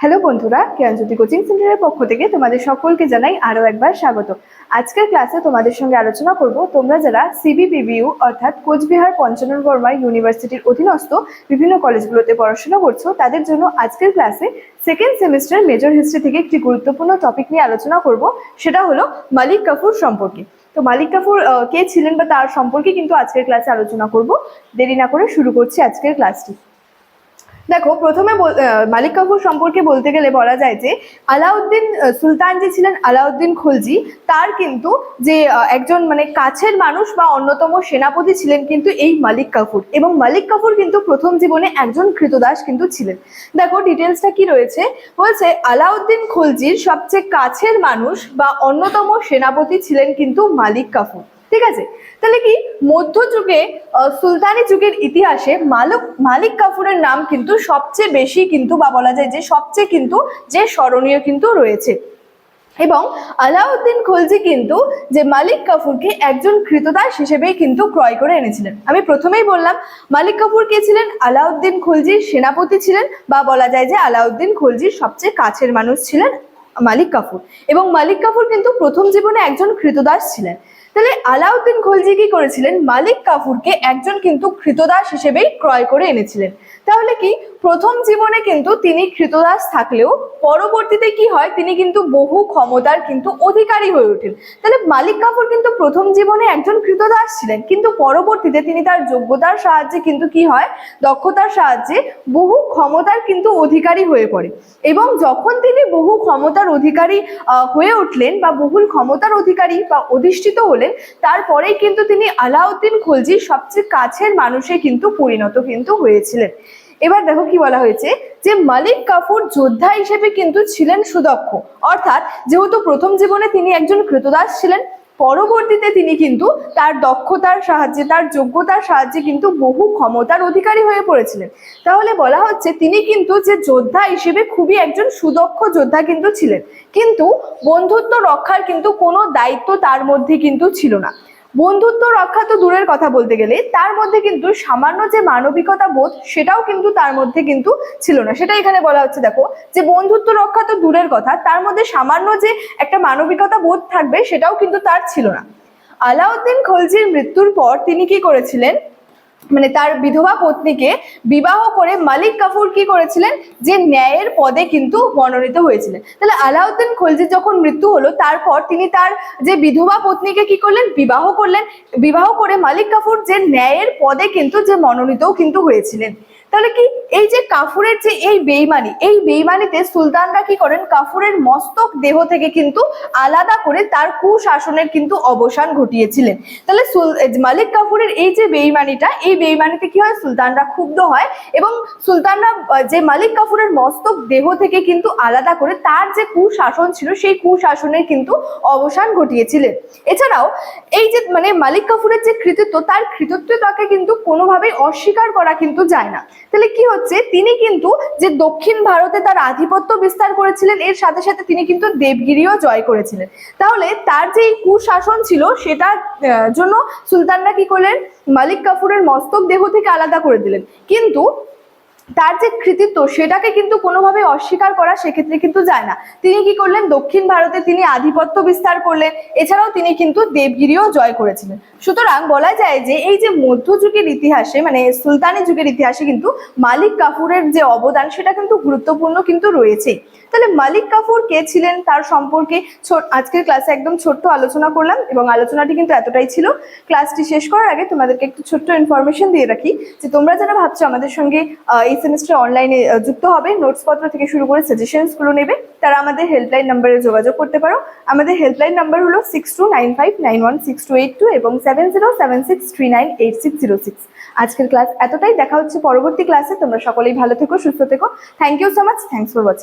Hello বন্ধুরা জ্ঞানজ্যোতি coaching সেন্টারের পক্ষ থেকে তোমাদের সকলকে জানাই আরও একবার স্বাগত। আজকের ক্লাসে তোমাদের সঙ্গে আলোচনা করব তোমরা যারা সিবিপিবিইউ অর্থাৎ কোচবিহার পঞ্চানন বর্মা ইউনিভার্সিটির অধীনস্থ বিভিন্ন কলেজগুলোতে পড়াশোনা করছ তাদের জন্য আজকের ক্লাসে সেকেন্ড সেমিস্টার মেজর হিস্ট্রি থেকে একটি গুরুত্বপূর্ণ টপিক নিয়ে আলোচনা করব সেটা হলো মালিক কাফুর সম্পর্কে। তো মালিক আহ, কে ছিলেন বা তার সম্পর্কে কিন্তু আজকের ক্লাসে আলোচনা করব। দেরি না করে শুরু করছি আজকের ক্লাসটি। দেখো, প্রথমে মালিক কাফুর সম্পর্কে বলতে গেলে বলা যায় যে, আলাউদ্দিন সুলতান যে ছিলেন, আলাউদ্দিন খলজি, তার কিন্তু যে একজন মানে কাছের মানুষ বা অন্যতম সেনাপতি ছিলেন কিন্তু এই মালিক কাফুর। এবং মালিক কাফুর কিন্তু প্রথম জীবনে একজন কৃতদাস কিন্তু ছিলেন। দেখো ডিটেলসটা কি রয়েছে? বলছে, আলাউদ্দিন খলজির সবচেয়ে কাছের মানুষ বা অন্যতম সেনাপতি ছিলেন কিন্তু মালিক কাফুর। ঠিক আছে? তাহলে কি মধ্যযুগে সুলতানি যুগের ইতিহাসে মালিক মালিক কাফুরের নাম কিন্তু সবচেয়ে বেশি কিন্তু বা বলা যায় যে সবচেয়ে কিন্তু যে স্মরণীয় কিন্তু রয়েছে। এবং আলাউদ্দিন খলজি কিন্তু যে মালিক কাফুরকে একজন কৃতদাস হিসেবেই কিন্তু ক্রয় করে এনেছিলেন। আমি প্রথমেই বললাম, মালিক কাফুর কে ছিলেন? আলাউদ্দিন খলজির সেনাপতি ছিলেন বা বলা যায় যে আলাউদ্দিন খলজির সবচেয়ে কাছের মানুষ ছিলেন মালিক কাফুর। এবং মালিক কাফুর কিন্তু প্রথম জীবনে একজন কৃতদাস ছিলেন। তাহলে আলাউদ্দিন খলজি কি করেছিলেন? মালিক কাফুরকে একজন কিন্তু কৃতদাস হিসেবেই ক্রয় করে এনেছিলেন। তাহলে কি প্রথম জীবনে কিন্তু তিনি কৃতদাস থাকলেও পরবর্তীতে কি হয়? তিনি কিন্তু বহু ক্ষমতার কিন্তু অধিকারী হয়ে ওঠেন। তাহলে মালিক কাফুর কিন্তু প্রথম জীবনে একজন কৃতদাস ছিলেন। কিন্তু পরবর্তীতে তিনি তার যোগ্যতার সাহায্যে কিন্তু কি হয়? দক্ষতার সাহায্যে বহু ক্ষমতার কিন্তু অধিকারী হয়ে পড়ে। এবং যখন তিনি বহু ক্ষমতার অধিকারী হয়ে উঠলেন বা বহুল ক্ষমতার অধিকারী বা অধিষ্ঠিত হলেন তারপরেই কিন্তু তিনি আলাউদ্দিন খলজির সবচেয়ে কাছের মানুষে কিন্তু পরিণত কিন্তু হয়েছিলেন। এবার দেখো কি বলা হয়েছে যে, মালিক কাফুর যোদ্ধা হিসেবে কিন্তু ছিলেন সুদক্ষ। অর্থাৎ যেহেতু প্রথম জীবনে তিনি একজন কৃতদাস ছিলেন পরবর্তীতে তিনি কিন্তু তার দক্ষতার সাহায্যে, তার যোগ্যতার সাহায্যে কিন্তু বহু ক্ষমতার অধিকারী হয়ে পড়েছিলেন। তাহলে বলা হচ্ছে তিনি কিন্তু যে যোদ্ধা হিসেবে খুবই একজন সুদক্ষ যোদ্ধা কিন্তু ছিলেন। কিন্তু বন্ধুত্ব রক্ষার কিন্তু কোনো দায়িত্ব তার মধ্যে কিন্তু ছিল না। বন্ধুত্ব রক্ষা তো দূরের কথা বলতে গেলে, তার মধ্যে কিন্তু সামান্য যে মানবিকতা বোধ, সেটাও কিন্তু তার মধ্যে কিন্তু ছিল না। সেটা এখানে বলা হচ্ছে, দেখো, যে বন্ধুত্ব রক্ষা তো দূরের কথা, তার মধ্যে সামান্য যে একটা মানবিকতা বোধ থাকবে, সেটাও কিন্তু তার ছিল না। আলাউদ্দিন খলজির মৃত্যুর পর তিনি কি করেছিলেন? মানে তার বিধবা পত্নীকে বিবাহ করে মালিক কাফুর কি করেছিলেন? যে ন্যায়ের পদে কিন্তু মনোনীত হয়েছিলেন। তাহলে আলাউদ্দিন খলজি যখন মৃত্যু হলো, তারপর তিনি তার যে বিধবা পত্নীকে কি করলেন? বিবাহ করলেন। বিবাহ করে মালিক কাফুর যে ন্যায়ের পদে কিন্তু যে মনোনীতও কিন্তু হয়েছিলেন। তাহলে কি এই যে কাফুরের যে এই বেইমানি, এই বেইমানিতে সুলতানরা কি করেন? কাফুরের মস্তক দেহ থেকে কিন্তু আলাদা করে তার কুশাসনের কিন্তু অবসান ঘটিয়েছিলেন। তাহলে মালিক কাফুরের এই যে বেইমানিটা, এই বেইমানিতে কি হয়? সুলতানরা ক্ষুব্ধ হয় এবং সুলতানরা যে মালিক কাফুরের মস্তক দেহ থেকে কিন্তু আলাদা করে তার যে কুশাসন ছিল, সেই কুশাসনের কিন্তু অবসান ঘটিয়েছিলেন। এছাড়াও এই যে মানে মালিক কাফুরের যে কৃতিত্ব, তার কৃতিত্বটাকে কিন্তু কোনোভাবেই অস্বীকার করা কিন্তু যায় না। তাহলে কি হচ্ছে? তিনি কিন্তু যে দক্ষিণ ভারতে তার আধিপত্য বিস্তার করেছিলেন, এর সাথে সাথে তিনি কিন্তু দেবগিরিও জয় করেছিলেন। তাহলে তার যে কুশাসন ছিল সেটার জন্য সুলতানরা কি করলেন? মালিক কাফুরের মস্তক দেহ থেকে আলাদা করে দিলেন। কিন্তু তার যে কৃতিত্ব সেটাকে কিন্তু কোনোভাবে অস্বীকার করা সেক্ষেত্রে কিন্তু যায় না। তিনি কি করলেন? দক্ষিণ ভারতে তিনি আধিপত্য বিস্তার করলেন। এছাড়াও তিনি কিন্তু দেবগিরিও জয় করেছিলেন। সুতরাং বলা যায় যে এই যে মধ্যযুগের ইতিহাসে মানে সুলতানি যুগের ইতিহাসে কিন্তু মালিক কাফুরের যে অবদান সেটা কিন্তু গুরুত্বপূর্ণ কিন্তু রয়েছে তাহলে মালিক কাফুর কে ছিলেন তার সম্পর্কে আজকের ক্লাসে একদম ছোট্ট আলোচনা করলাম এবং আলোচনাটি কিন্তু এতটাই ছিল। ক্লাসটি শেষ করার আগে তোমাদেরকে একটু ছোট্ট ইনফরমেশন দিয়ে রাখি যে তোমরা যারা ভাবছ আমাদের সঙ্গে আহ, সেমিস্টার অনলাইনে যুক্ত হবে। নোটসপত্র থেকে শুরু করে সাজেশনসগুলো নেবে। তারা আমাদের হেল্পলাইন নাম্বারে যোগাযোগ করতে পারো। আমাদের হেল্পলাইন নাম্বার হলো six two nine five nine one six two eight two এবং seven zero seven six three nine eight six zero six আজকের ক্লাস এতটাই। দেখা হচ্ছে পরবর্তী ক্লাসে তোমরা সকলেই ভালো থেকো, সুস্থ থেকো। Thank you so much thanks for watching